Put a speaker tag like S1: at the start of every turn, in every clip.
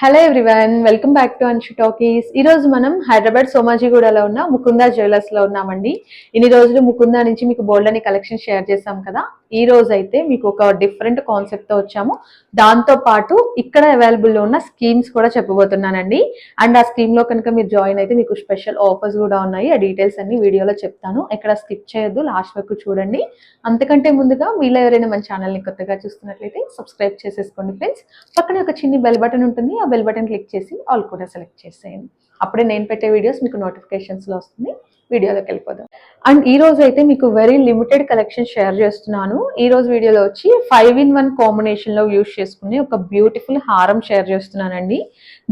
S1: Hello everyone welcome back to Anshu talkies ఈ రోజు మనం హైదరాబాద్ సోమాజిగూడలో ఉన్న ముకుందా జ్యువెలర్స్లో ఉన్నామండి. ఇన్ని రోజులు ముకుందా నుంచి మీకు బోల్డ్ అనే కలెక్షన్ షేర్ చేసాం కదా. ఈ రోజు అయితే మీకు ఒక డిఫరెంట్ కాన్సెప్ట్తో వచ్చాము. దాంతో పాటు ఇక్కడ అవైలబుల్లో ఉన్న స్కీమ్స్ కూడా చెప్పబోతున్నానండి. అండ్ ఆ స్కీమ్లో కనుక మీరు జాయిన్ అయితే మీకు స్పెషల్ ఆఫర్స్ కూడా ఉన్నాయి. ఆ డీటెయిల్స్ అన్ని వీడియోలో చెప్తాను. ఎక్కడ స్కిప్ చేయొద్దు. లాస్ట్ వరకు చూడండి. అంతకంటే ముందుగా మీలో ఎవరైనా మన ఛానల్ని కొత్తగా చూస్తున్నట్లయితే సబ్స్క్రైబ్ చేసేసుకోండి ఫ్రెండ్స్ పక్కనే ఒక చిన్ని బెల్ బటన్ ఉంటుంది. ఆ బెల్ బటన్ క్లిక్ చేసి ఆల్ కూడా సెలెక్ట్ చేసేయండి. అప్పుడే నేను పెట్టే వీడియోస్ మీకు నోటిఫికేషన్స్లో వస్తుంది. వీడియోలోకి వెళ్ళిపోదాం. అండ్ ఈ రోజు అయితే మీకు వెరీ లిమిటెడ్ కలెక్షన్ షేర్ చేస్తున్నాను. ఈ రోజు వీడియోలో వచ్చి ఫైవ్ ఇన్ వన్ కాంబినేషన్లో యూస్ చేసుకుని ఒక బ్యూటిఫుల్ హారం షేర్ చేస్తున్నానండి.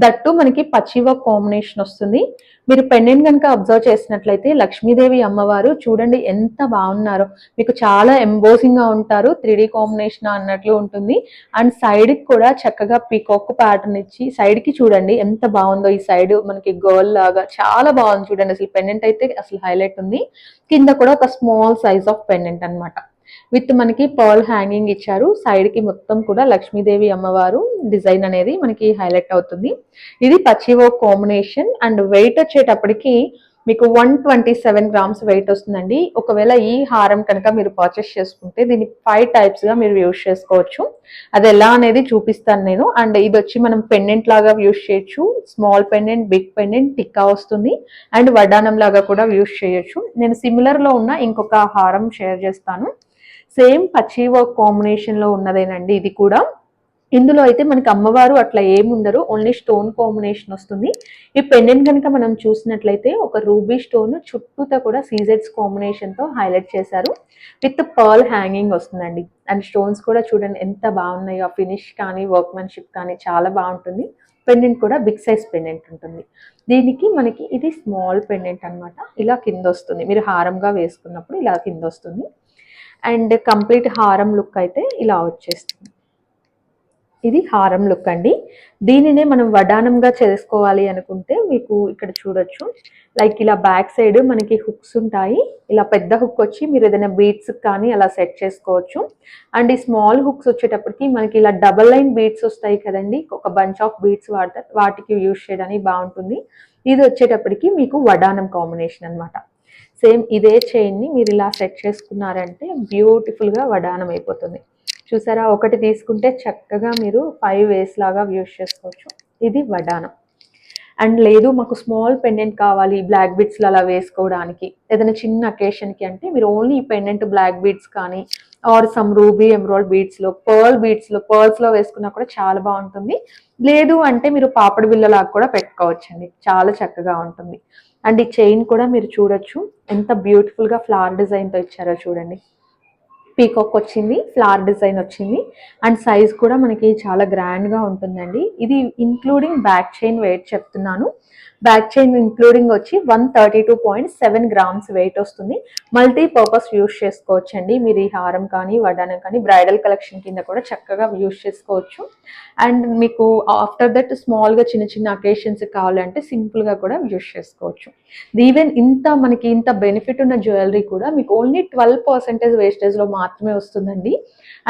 S1: దట్టు మనకి పచ్చివ కాంబినేషన్ వస్తుంది. మీరు పెండెంట్ కనుక అబ్జర్వ్ చేసినట్లయితే లక్ష్మీదేవి అమ్మవారు చూడండి ఎంత బాగున్నారో. మీకు చాలా ఎంబోసింగ్గా ఉంటారు త్రీ కాంబినేషన్ అన్నట్లు ఉంటుంది. అండ్ సైడ్కి కూడా చక్కగా పీకాక్ ప్యాటర్న్ ఇచ్చి సైడ్కి చూడండి ఎంత బాగుందో ఈ సైడ్ మనకి గర్ల్ లాగా. చాలా బాగుంది చూడండి. అసలు పెండెంట్ అయితే అసలు హైలైట్ ఉంది. కింద కూడా ఒక స్మాల్ సైజ్ ఆఫ్ పెండెంట్ అన్నమాట. విత్ మనకి పర్ల్ హ్యాంగింగ్ ఇచ్చారు. సైడ్కి మొత్తం కూడా లక్ష్మీదేవి అమ్మవారు డిజైన్ అనేది మనకి హైలైట్ అవుతుంది. ఇది పచ్చివో కాంబినేషన్ అండ్ వెయిట్ వచ్చేటప్పటికి మీకు one twenty seven grams weight వస్తుందండి. ఒకవేళ ఈ హారం కనుక మీరు పర్చేస్ చేసుకుంటే దీన్ని ఫైవ్ టైప్స్గా మీరు యూస్ చేసుకోవచ్చు. అది ఎలా అనేది చూపిస్తాను నేను. అండ్ ఇది వచ్చి మనం పెండెంట్ లాగా యూస్ చేయొచ్చు. Small pendant big pendant tikka వస్తుంది. అండ్ వడ్డానం లాగా కూడా యూస్ చేయొచ్చు. నేను సిమిలర్లో ఉన్న ఇంకొక హారం షేర్ చేస్తాను. సేమ్ పచ్చి వర్క్ కాంబినేషన్లో ఉన్నదేనండి ఇది కూడా. ఇందులో అయితే మనకి అమ్మవారు అట్లా ఏముండరు ఓన్లీ స్టోన్ కాంబినేషన్ వస్తుంది. ఈ పెండెంట్ కనుక మనం చూసినట్లయితే ఒక రూబీ స్టోన్ చుట్టూతో కూడా సీజెడ్స్ కాంబినేషన్తో హైలైట్ చేశారు. విత్ పర్ల్ హ్యాంగింగ్ వస్తుందండి. అండ్ స్టోన్స్ కూడా చూడండి ఎంత బాగున్నాయో ఫినిష్ కానీ వర్క్మెన్షిప్ కానీ చాలా బాగుంటుంది. పెండెంట్ కూడా బిగ్ సైజ్ పెండెంట్ ఉంటుంది. దీనికి మనకి ఇది స్మాల్ పెండెంట్ అనమాట ఇలా కింద వస్తుంది. మీరు హారంగా వేసుకున్నప్పుడు ఇలా కింద వస్తుంది. అండ్ కంప్లీట్ హారం లుక్ అయితే ఇలా వచ్చేస్తుంది. ఇది హారం లుక్ అండి. దీనినే మనం వడానంగా చేసుకోవాలి అనుకుంటే మీకు ఇక్కడ చూడొచ్చు. లైక్ ఇలా బ్యాక్ సైడ్ మనకి హుక్స్ ఉంటాయి. ఇలా పెద్ద హుక్ వచ్చి మీరు ఏదైనా బీట్స్ కానీ అలా సెట్ చేసుకోవచ్చు. అండ్ ఈ స్మాల్ హుక్స్ వచ్చేటప్పటికి మనకి ఇలా డబల్ లైన్ బీట్స్ వస్తాయి కదండి. ఒక బంచ్ ఆఫ్ బీట్స్ వాడతారు వాటికి యూజ్ చేయడానికి బాగుంటుంది. ఇది వచ్చేటప్పటికి మీకు వడానం కాంబినేషన్ అనమాట సేమ్ ఇదే చైన్ని మీరు ఇలా సెట్ చేసుకున్నారంటే బ్యూటిఫుల్గా వడానం అయిపోతుంది. చూసారా? ఒకటి తీసుకుంటే చక్కగా మీరు ఫైవ్ వేస్ లాగా యూస్ చేసుకోవచ్చు. ఇది వడానం. అండ్ లేదు మాకు స్మాల్ పెండెంట్ కావాలి బ్లాక్ బీడ్స్లో అలా వేసుకోవడానికి. ఏదైనా చిన్న అకేషన్కి అంటే మీరు ఓన్లీ ఈ పెండెంట్ బ్లాక్ బీడ్స్ కానీ ఆర్ సమ్ రూబీ ఎమ్రాల్ బీడ్స్లో పర్ల్ బీడ్స్లో పర్ల్స్లో వేసుకున్నా కూడా చాలా బాగుంటుంది. లేదు అంటే మీరు పాపడి బిల్లలాగా కూడా పెట్టుకోవచ్చండి. చాలా చక్కగా ఉంటుంది. అండ్ ఈ చైన్ కూడా మీరు చూడొచ్చు. ఎంత బ్యూటిఫుల్గా ఫ్లవర్ డిజైన్తో ఇచ్చారో చూడండి. పీకాక్ వచ్చింది ఫ్లవర్ డిజైన్ వచ్చింది. అండ్ సైజ్ కూడా మనకి చాలా గ్రాండ్గా ఉంటుందండి. ఇది ఇంక్లూడింగ్ బ్యాక్ చైన్ వెయిట్ చెప్తున్నాను. బ్యాక్ చైన్ ఇంక్లూడింగ్ వచ్చి one thirty two point seven grams weight వస్తుంది. మల్టీ పర్పస్ యూస్ చేసుకోవచ్చు అండి మీరు ఈ హారం కానీ వడ్డానం కానీ బ్రైడల్ కలెక్షన్ కింద కూడా చక్కగా యూస్ చేసుకోవచ్చు. అండ్ మీకు ఆఫ్టర్ దట్ స్మాల్గా చిన్న చిన్న అకేషన్స్ కావాలంటే సింపుల్గా కూడా యూస్ చేసుకోవచ్చు. ఈవెన్ ఇంత మనకి ఇంత బెనిఫిట్ ఉన్న జ్యువెలరీ కూడా మీకు ఓన్లీ ట్వెల్వ్ పర్సెంటేజ్ వేస్టేజ్లో మాత్రమే వస్తుందండి.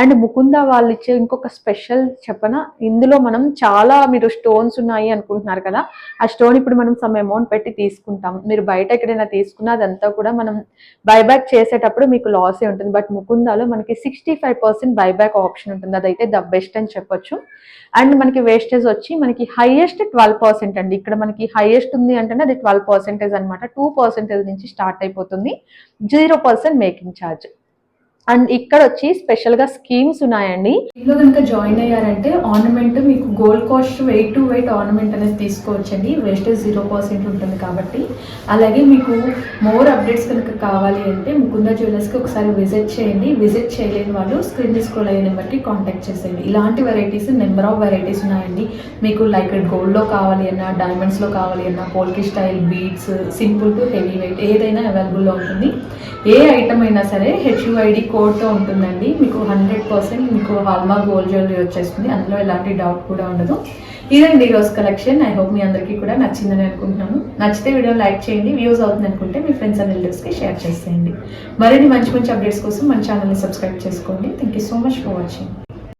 S1: అండ్ ముకుంద వాళ్ళు ఇచ్చే ఇంకొక స్పెషల్ చెప్పన? ఇందులో మనం చాలా మీరు స్టోన్స్ ఉన్నాయి అనుకుంటున్నారు కదా. ఆ స్టోన్ ఇప్పుడు మనం సమ్ అమౌంట్ పెట్టి తీసుకుంటాం. మీరు బయట ఎక్కడైనా తీసుకున్న అదంతా కూడా మనం బైబ్యాక్ చేసేటప్పుడు మీకు లాసే ఉంటుంది. బట్ ముకుందాలో మనకి sixty five percent buyback option ఉంటుంది. అదైతే ద బెస్ట్ అని చెప్పొచ్చు. అండ్ మనకి వేస్టేజ్ వచ్చి మనకి హైయెస్ట్ ట్వెల్వ్ పర్సెంట్ అండి. ఇక్కడ మనకి హైయెస్ట్ ఉంది అంటే అది ట్వెల్వ్ పర్సెంటేజ్ అనమాట టూ పర్సెంటేజ్ నుంచి స్టార్ట్ అయిపోతుంది. Zero percent making charge and ఇక్కడ వచ్చి స్పెషల్గా స్కీమ్స్ ఉన్నాయండి. ఇందులో కనుక జాయిన్ అయ్యారంటే ఆర్నమెంట్ మీకు gold cost weight to weight ornament అనేది తీసుకోవచ్చండి. వేస్టేజ్ జీరో పర్సెంట్ ఉంటుంది కాబట్టి. అలాగే మీకు మోర్ అప్డేట్స్ కనుక కావాలి అంటే ముకుందా జ్యువెలర్స్కి ఒకసారి విజిట్ చేయండి. విజిట్ చేయలేని వాళ్ళు స్క్రీన్ స్క్రోల్ అయ్యే నెంబర్కి కాంటాక్ట్ చేసేయండి. ఇలాంటి వెరైటీస్ నెంబర్ ఆఫ్ వెరైటీస్ ఉన్నాయండి. మీకు లైక్ గోల్డ్లో కావాలి అన్నా డైమండ్స్లో కావాలి అన్నా polki style beads simple to heavy weight ఏదైనా అవైలబుల్లో ఉంటుంది. ఏ ఐటమ్ అయినా సరే హెచ్యుఐడి కోడ్తో ఉంటుందండి. మీకు హండ్రెడ్ పర్సెంట్ మీకు హాల్మార్క్ గోల్డ్ జ్యువెలరీ వచ్చేస్తుంది. అందులో ఎలాంటి డౌట్ కూడా ఉండదు. ఇదండి ఈరోజు కలెక్షన్ ఐ హోప్ మీ అందరికీ కూడా నచ్చిందని అనుకుంటున్నాను. నచ్చితే వీడియో లైక్ చేయండి. వ్యూస్ అవుతుంది అనుకుంటే మీ ఫ్రెండ్స్ అండ్ రిలేటివ్స్కి షేర్ చేసేయండి. మరిన్ని మంచి మంచి అప్డేట్స్ కోసం మన ఛానల్ని సబ్స్క్రైబ్ చేసుకోండి. Thank you so much for watching